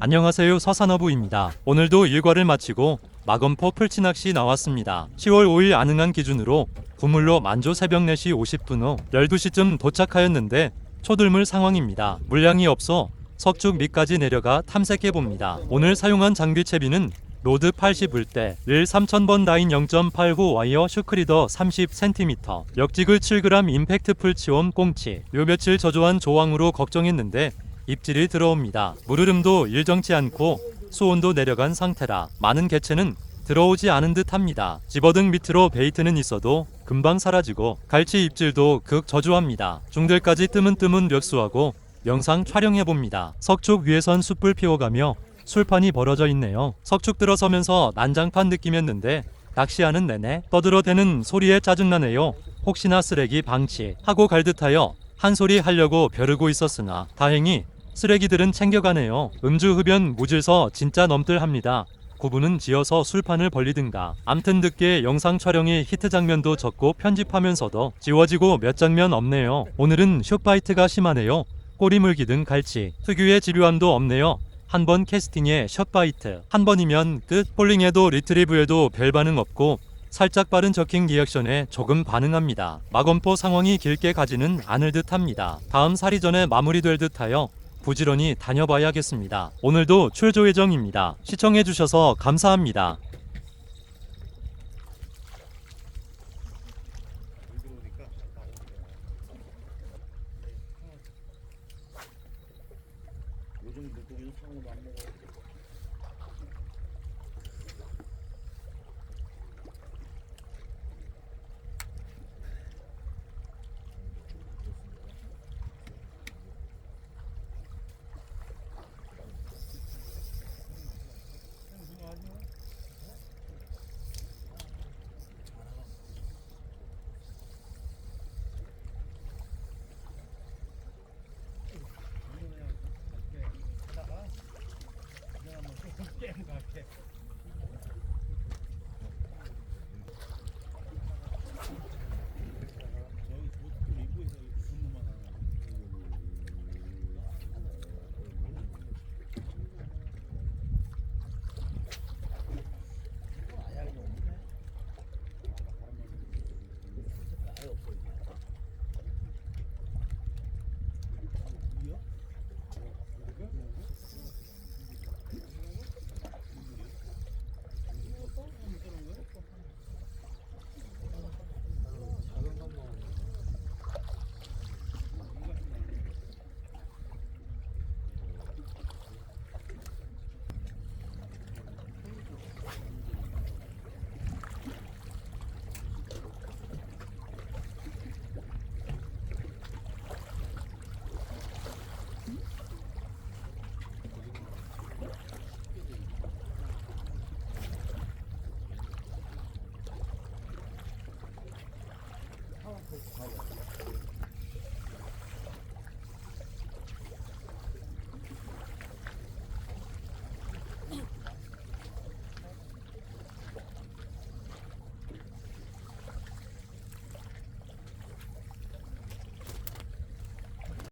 안녕하세요 서산어부입니다. 오늘도 일과를 마치고 마건포 풀치낚시 나왔습니다. 10월 5일 안흥한 기준으로 구물로 만조 새벽 4시 50분 후 12시쯤 도착하였는데 초들물 상황입니다. 물량이 없어 석죽 밑까지 내려가 탐색해 봅니다. 오늘 사용한 장비 채비는 로드 80불대, 릴 3000번 다인 0.89 와이어 슈크리더 30cm, 역지글 7g 임팩트 풀치홈 꽁치. 요 며칠 저조한 조항으로 걱정했는데 입질이 들어옵니다. 물흐름도 일정치 않고 수온도 내려간 상태라 많은 개체는 들어오지 않은 듯합니다. 집어등 밑으로 베이트는 있어도 금방 사라지고 갈치 입질도 극 저조합니다. 중들까지 뜨문뜨문 멱수하고 영상 촬영해 봅니다. 석축 위에선 숯불 피워가며 술판이 벌어져 있네요. 석축 들어서면서 난장판 느낌이었는데 낚시하는 내내 떠들어대는 소리에 짜증나네요. 혹시나 쓰레기 방치 하고 갈 듯하여 한 소리 하려고 벼르고 있었으나 다행히 쓰레기들은 챙겨가네요. 음주 흡연 무질서 진짜 넘들합니다. 구분은 지어서 술판을 벌리든가. 암튼 듣기에 영상 촬영이 히트 장면도 적고 편집하면서도 지워지고 몇 장면 없네요. 오늘은 숏바이트가 심하네요. 꼬리 물기 등 갈치. 특유의 지루함도 없네요. 한 번 캐스팅에 숏바이트. 한 번이면 끝. 폴링에도 리트리브에도 별 반응 없고 살짝 빠른 저킹 리액션에 조금 반응합니다. 마건포 상황이 길게 가지는 않을 듯합니다. 다음 살이 전에 마무리될 듯하여 부지런히 다녀봐야겠습니다. 오늘도 출조 예정입니다. 시청해주셔서 감사합니다.